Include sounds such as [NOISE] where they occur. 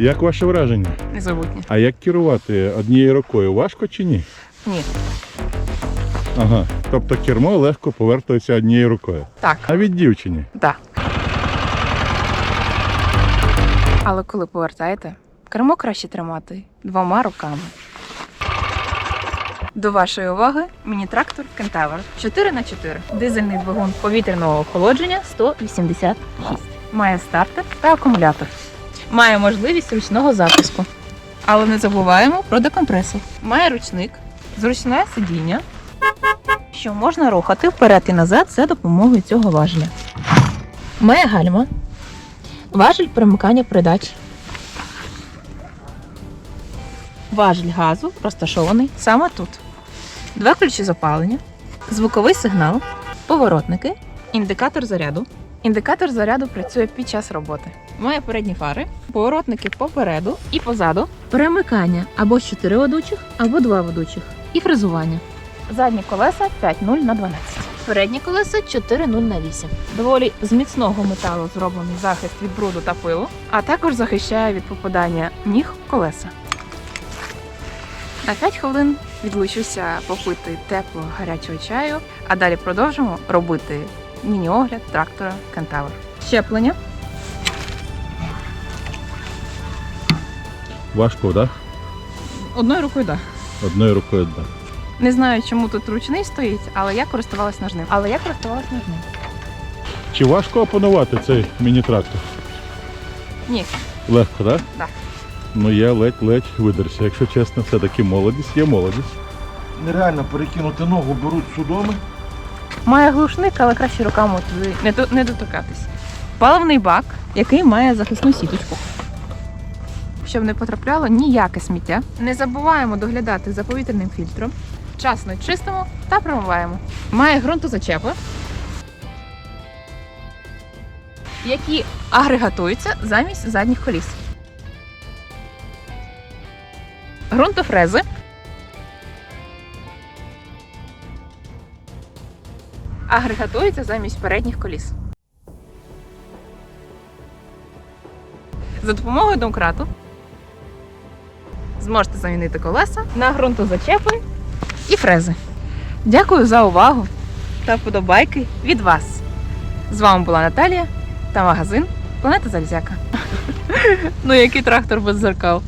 Як ваше враження? Незабутнє. А як керувати однією рукою? Важко чи ні? Ні. Ага. Тобто кермо легко повертається однією рукою. Так. Навіть дівчині. Так. Але коли повертаєте, кермо краще тримати двома руками. До вашої уваги міні-трактор Кентавр 4х4. Дизельний двигун повітряного охолодження 186. Має стартер та акумулятор. Має можливість ручного запуску. Але не забуваємо про декомпресор. Має ручник, зручне сидіння, що можна рухати вперед і назад за допомогою цього важеля. Має гальма, важіль перемикання передач. Важіль газу розташований саме тут. Два ключі запалення, звуковий сигнал, поворотники, індикатор заряду. Індикатор заряду працює під час роботи. Має передні фари, поворотники попереду і позаду, перемикання або з 4 ведучих, або 2 ведучих, і фрезування. Задні колеса 5.0 на 12. Передні колеса 4.0 на 8. Доволі з міцного металу зроблений захист від бруду та пилу, а також захищає від попадання ніг колеса. На 5 хвилин відлучуся попити теплого гарячого чаю, а далі продовжимо робити міні-огляд трактора Кентавр. Щеплення. Важко, так? Одною рукою так. Одною рукою так. Не знаю, чому тут ручний стоїть, але я користувалась ножним. Але я користувалась ножним. Чи важко опанувати цей міні-трактор? Ні, Легко, так? Так. Ну я ледь-ледь видерся. Якщо чесно, все-таки молодість є молодість. Нереально перекинути ногу, беруть судоми. Має глушник, але краще руками туди не, до- не доторкатись. Паливний бак, який має захисну сіточку. Щоб не потрапляло ніяке сміття. Не забуваємо доглядати за повітряним фільтром. Вчасно чистимо та промиваємо. Має ґрунтозачепи, які агрегатуються замість задніх коліс. Ґрунтофрези. Агрегатується замість передніх коліс. За допомогою домкрату зможете замінити колеса на ґрунтозачепи і фрези. Дякую за увагу та вподобайки від вас. З вами була Наталія та магазин Планета Залізяка. [LAUGHS] Ну який трактор без зеркал.